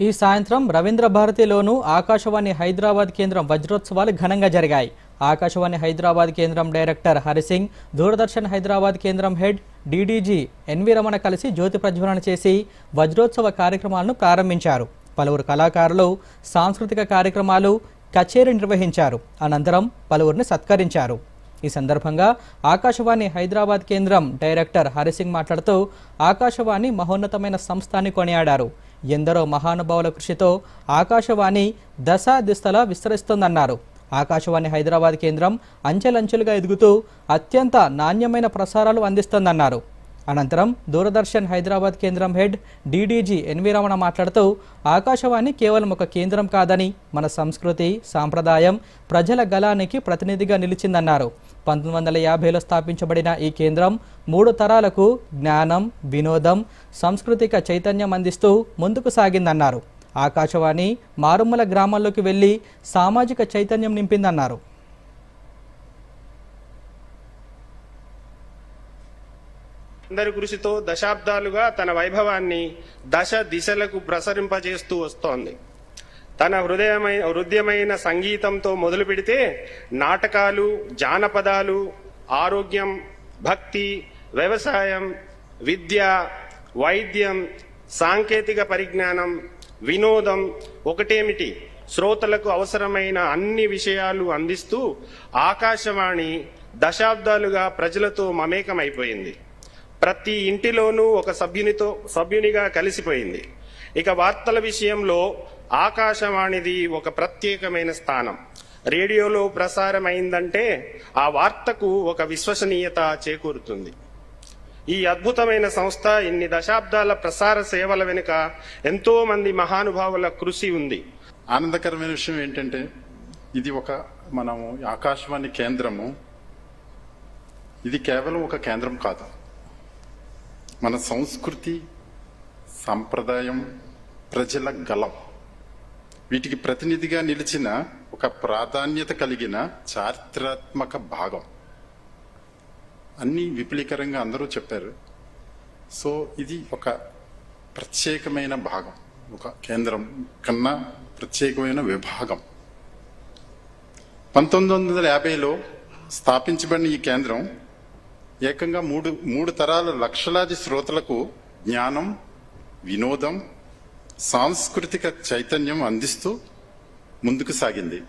ఈ సాయంత్రం రవీంద్ర భారతిలోను ఆకాశవాణి హైదరాబాద్ కేంద్రం వజ్రోత్సవాలు ఘనంగా జరిగాయి. ఆకాశవాణి హైదరాబాద్ కేంద్రం డైరెక్టర్ హరిసింగ్ దూరదర్శన్ హైదరాబాద్ కేంద్రం హెడ్ డీడీజీ ఎన్వి రమణ కలిసి జ్యోతి ప్రజ్వలన చేసి వజ్రోత్సవ కార్యక్రమాలను ప్రారంభించారు. పలువురు కళాకారులు సాంస్కృతిక కార్యక్రమాలు కచేరీ నిర్వహించారు. అనంతరం పలువురిని సత్కరించారు. ఈ సందర్భంగా ఆకాశవాణి హైదరాబాద్ కేంద్రం డైరెక్టర్ హరిసింగ్ మాట్లాడుతూ ఆకాశవాణి మహోన్నతమైన సంస్థాన్ని కొనియాడారు. ఎందరో మహానుభావుల కృషితో ఆకాశవాణి దశా దిశలా విస్తరిస్తోందన్నారు. ఆకాశవాణి హైదరాబాద్ కేంద్రం అంచెలంచెలుగా ఎదుగుతూ అత్యంత నాణ్యమైన ప్రసారాలు అందిస్తోందన్నారు. అనంతరం దూరదర్శన్ హైదరాబాద్ కేంద్రం హెడ్ డీడీజీ ఎన్వి రమణ మాట్లాడుతూ ఆకాశవాణి కేవలం ఒక కేంద్రం కాదని మన సంస్కృతి సాంప్రదాయం ప్రజల గలానికి ప్రతినిధిగా నిలిచిందన్నారు. పంతొమ్మిది వందల యాభైలో స్థాపించబడిన ఈ కేంద్రం మూడు తరాలకు జ్ఞానం వినోదం సాంస్కృతిక చైతన్యం అందిస్తూ ముందుకు సాగిందన్నారు. ఆకాశవాణి మారుమూల గ్రామాల్లోకి వెళ్ళి సామాజిక చైతన్యం నింపిందన్నారు. అందరి కృషితో దశాబ్దాలుగా తన వైభవాన్ని దశ దిశలకు ప్రసరింపజేస్తూ వస్తోంది. తన హృదయమైన హృదయమైన సంగీతంతో మొదలు పెడితే నాటకాలు జానపదాలు ఆరోగ్యం భక్తి వ్యవసాయం విద్య వైద్యం సాంకేతిక పరిజ్ఞానం వినోదం ఒకటేమిటి? శ్రోతలకు అవసరమైన అన్ని విషయాలు అందిస్తూ ఆకాశవాణి దశాబ్దాలుగా ప్రజలతో మమేకమైపోయింది. ప్రతి ఇంటిలోనూ ఒక సభ్యునితో సభ్యునిగా కలిసిపోయింది. ఇక వార్తల విషయంలో ఆకాశవాణిది ఒక ప్రత్యేకమైన స్థానం. రేడియోలో ప్రసారమైందంటే ఆ వార్తకు ఒక విశ్వసనీయత చేకూరుతుంది. ఈ అద్భుతమైన సంస్థ ఇన్ని దశాబ్దాల ప్రసార సేవల వెనుక ఎంతో మంది మహానుభావుల కృషి ఉంది. ఆనందకరమైన విషయం ఏంటంటే ఇది ఒక మనము ఆకాశవాణి కేంద్రము. ఇది కేవలం ఒక కేంద్రం కాదు. మన సంస్కృతి సంప్రదాయం ప్రజల గలం వీటికి ప్రతినిధిగా నిలిచిన ఒక ప్రాధాన్యత కలిగిన చారిత్రాత్మక భాగం. అన్ని విపులీకరంగా అందరూ చెప్పారు. సో ఇది ఒక ప్రత్యేకమైన భాగం ఒక కేంద్రం కన్నా ప్రత్యేకమైన విభాగం. పంతొమ్మిది వందల యాభైలో స్థాపించబడిన ఈ కేంద్రం ఏకంగా మూడు మూడు తరాల లక్షలాది శ్రోతలకు జ్ఞానం వినోదం సాంస్కృతిక చైతన్యం అందిస్తూ ముందుకు సాగింది.